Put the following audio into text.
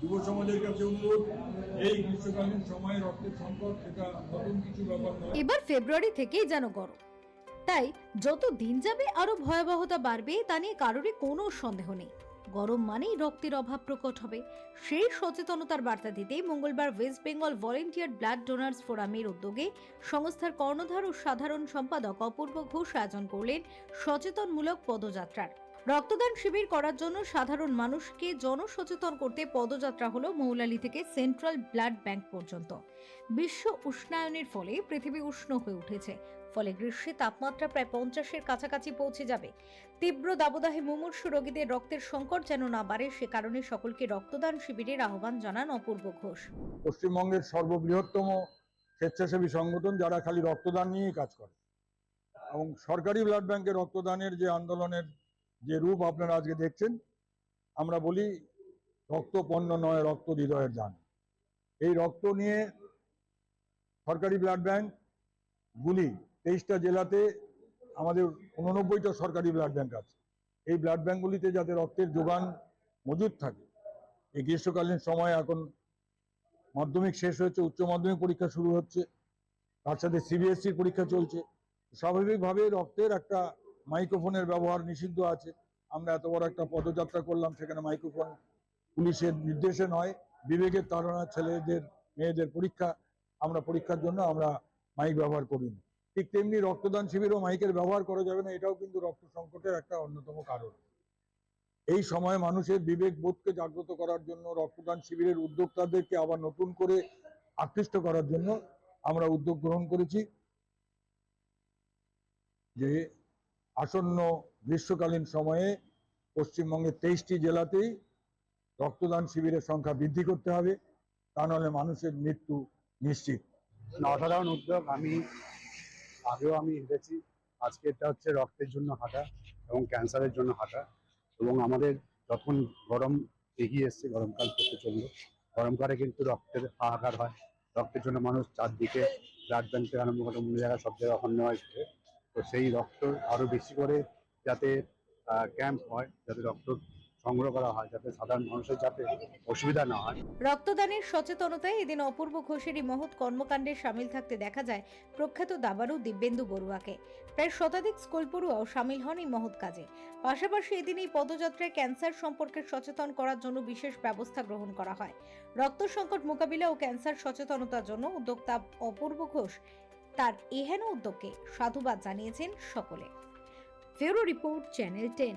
যুব সমাজের কাছে অনুরোধ, এই গ্রীষ্মকালীন সময়ে রক্তের সংকট সেটা নতুন কিছু ব্যাপার নয়। এবার ফেব্রুয়ারি থেকেই যেন গরম। তাই যত দিন যাবে আরও ভয়াবহতা বাড়বে, তা নিয়ে কারোরই কোনো সন্দেহ নেই। গরম মানেই রক্তের অভাব প্রকট হবে। সেই সচেতনতার বার্তা দিতেই মঙ্গলবার West Bengal volunteer blood donors ফোরামের উদ্যোগে সংস্থার কর্ণধার ও সাধারণ সম্পাদক অপূর্ব ঘোষ আয়োজন করলেন সচেতনমূলক পদযাত্রার। রক্তদান শিবির করার জন্য সাধারণ মানুষকে জনসচেতন করতে পদযাত্রা হলো মৌলালি থেকে সেন্ট্রাল ব্লাড ব্যাংক পর্যন্ত। বিশ্ব উষ্ণায়নের ফলে পৃথিবী উষ্ণ হয়ে উঠেছে। ফলে গ্রীষ্মে তাপমাত্রা প্রায় পঞ্চাশের কাছাকাছি পৌঁছে যাবে। তীব্র দাবদাহে মুমূর্ষু রোগীদের রক্তের সংকট যেন না বাড়ে, সে কারণে সকলকে রক্তদান শিবিরের আহ্বান জানান অপূর্ব ঘোষ। পশ্চিমবঙ্গের সর্ববৃহত্তম স্বেচ্ছাসেবী সংগঠন যারা খালি রক্তদান নিয়েই কাজ করে, এবং সরকারি ব্লাড ব্যাংকে রক্তদানের যে আন্দোলনের যে রূপ আপনারা আজকে দেখছেন, আমরা বলি রক্ত পণ্য নয়, রক্ত হৃদয়ের দান। এই রক্ত নিয়ে সরকারি ব্লাড ব্যাংক গুলি তেইশটা জেলাতে আমাদের উননব্বইটা সরকারি ব্লাড ব্যাংক আছে। এই ব্লাড ব্যাঙ্কগুলিতে যাতে রক্তের যোগান মজুদ থাকে। এই গ্রীষ্মকালীন সময় এখন মাধ্যমিক শেষ হয়েছে, উচ্চ মাধ্যমিক পরীক্ষা শুরু হচ্ছে, তার সাথে সিবিএসসির পরীক্ষা চলছে। স্বাভাবিকভাবে রক্তের একটা মাইক্রোফোনের ব্যবহার নিষিদ্ধ আছে। আমরা এত বড় একটা পদযাত্রা করলাম, সেখানে মাইক্রোফোন পুলিশের নির্দেশে নয়, বিবেকের তাড়না ছেলেদের, মেয়েদের পরীক্ষা, আমরা পরীক্ষার জন্য আমরা মাইক ব্যবহার করিনি। ঠিক তেমনি রক্তদান শিবিরও মাইকের ব্যবহার করা যাবে না, এটাও কিন্তু রক্ত সংকটের একটা অন্যতম কারণ। এই সময় মানুষের বিবেক বোধকে জাগ্রত করার জন্য, রক্তদান শিবিরের উদ্যোক্তাদেরকে আবার নতুন করে আকৃষ্ট করার জন্য আমরা উদ্যোগ গ্রহণ করেছি যে আসন্ন গ্রীষ্মকালীন সময়ে পশ্চিমবঙ্গের তেইশটি জেলাতেই রক্তদান শিবিরের সংখ্যা বৃদ্ধি করতে হবে। তা নাহলে মানুষের মৃত্যু নিশ্চিত। অসাধারণ উদ্যোগ। আমি, আগেও আমি হেঁটেছি। আজকে এটা হচ্ছে রক্তের জন্য হাঁটা এবং ক্যান্সারের জন্য হাঁটা এবং আমাদের যখন গরম এগিয়ে এসছে, গরমকাল করতে চলল গরমকালে কিন্তু রক্তের হাহাকার হয়। রক্তের জন্য মানুষ চারদিকে ব্লাড ব্যাংক থেকে আরম্ভ করে, অন্য জায়গায় সব জায়গায় অন্য হয় তো সেই রক্ত আরও বেশি করে যাতে ক্যাম্প হয়, যাতে রক্ত সংগ্রহ করা হয়, যাতে সাধারণ মানুষের যাতে অসুবিধা না হয়। রক্তদানের সচেতনতায় এদিন অপূর্ব মহৎ কর্মকাণ্ডে সামিল থাকতে দেখা যায় প্রখ্যাত দাবারু দিব্যেন্দু বড়ুয়াকে। প্রায় শতাধিক স্কুল পড়ুয়াও সামিল হন এই মহৎ কাজে। পাশাপাশি এদিন এই পদযাত্রায় ক্যান্সার সম্পর্কে সচেতন করার জন্য বিশেষ ব্যবস্থা গ্রহণ করা হয়। রক্ত সংকট মোকাবিলা ও ক্যান্সার সচেতনতার জন্য উদ্যোক্তা অপূর্ব ঘোষ তার এহেন উদ্যোগকে সাধুবাদ জানিয়েছেন সকলে। ফেরো রিপোর্ট চ্যানেল টেন।